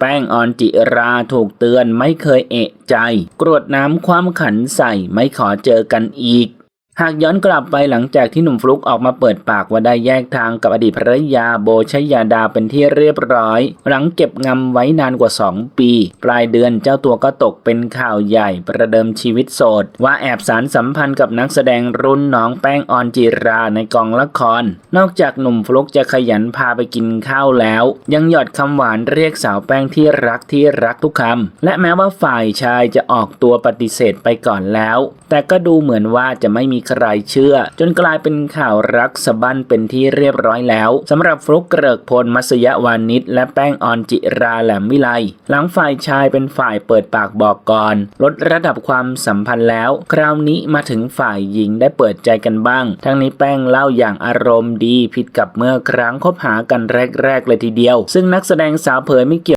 แป้งออนจิราถูกเตือนไม่เคยเอะใจ กรวดน้ำความขันใส่ไม่ขอเจอกันอีก หากย้อนกลับไปหลังจากที่หนุ่มฟลุกออกมาเปิดปากว่าได้แยกทางกับอดีตภรรยาโบชยาดาเป็นที่เรียบร้อย หลังเก็บงำไว้นานกว่า 2 ปี ปลายเดือนเจ้าตัวก็ตกเป็นข่าวใหญ่ ประเดิมชีวิตโสด ว่าแอบสารสัมพันธ์กับนักแสดงรุ่นน้องแป้งออนจิราในกองละคร นอกจากหนุ่มฟลุกจะขยันพาไปกินข้าวแล้ว ยังหยอดคำหวานเรียกสาวแป้งที่รักที่รักทุกคำและแม้ว่าฝ่ายชายจะออกตัวปฏิเสธไปก่อนแล้ว แต่ก็ดูเหมือนว่าจะไม่มีใครเชื่อ จนกลายเป็นข่าวรักสะบั้นเป็นที่เรียบร้อยแล้วสำหรับฟลุกเกริกพลมัสยวานิชและแป้งออนจิราแหลมวิไลหลังฝ่ายชายเป็นฝ่ายเปิดปากบอกก่อน ลดระดับความสัมพันธ์แล้ว คราวนี้มาถึงฝ่ายหญิงได้เปิดใจกันบ้าง ทั้งนี้แป้งเล่าอย่างอารมณ์ดีผิดกับเมื่อครั้งคบหากันแรกๆเลยทีเดียว ซึ่งนักแสดงสาวเผยไม่เกี่ยว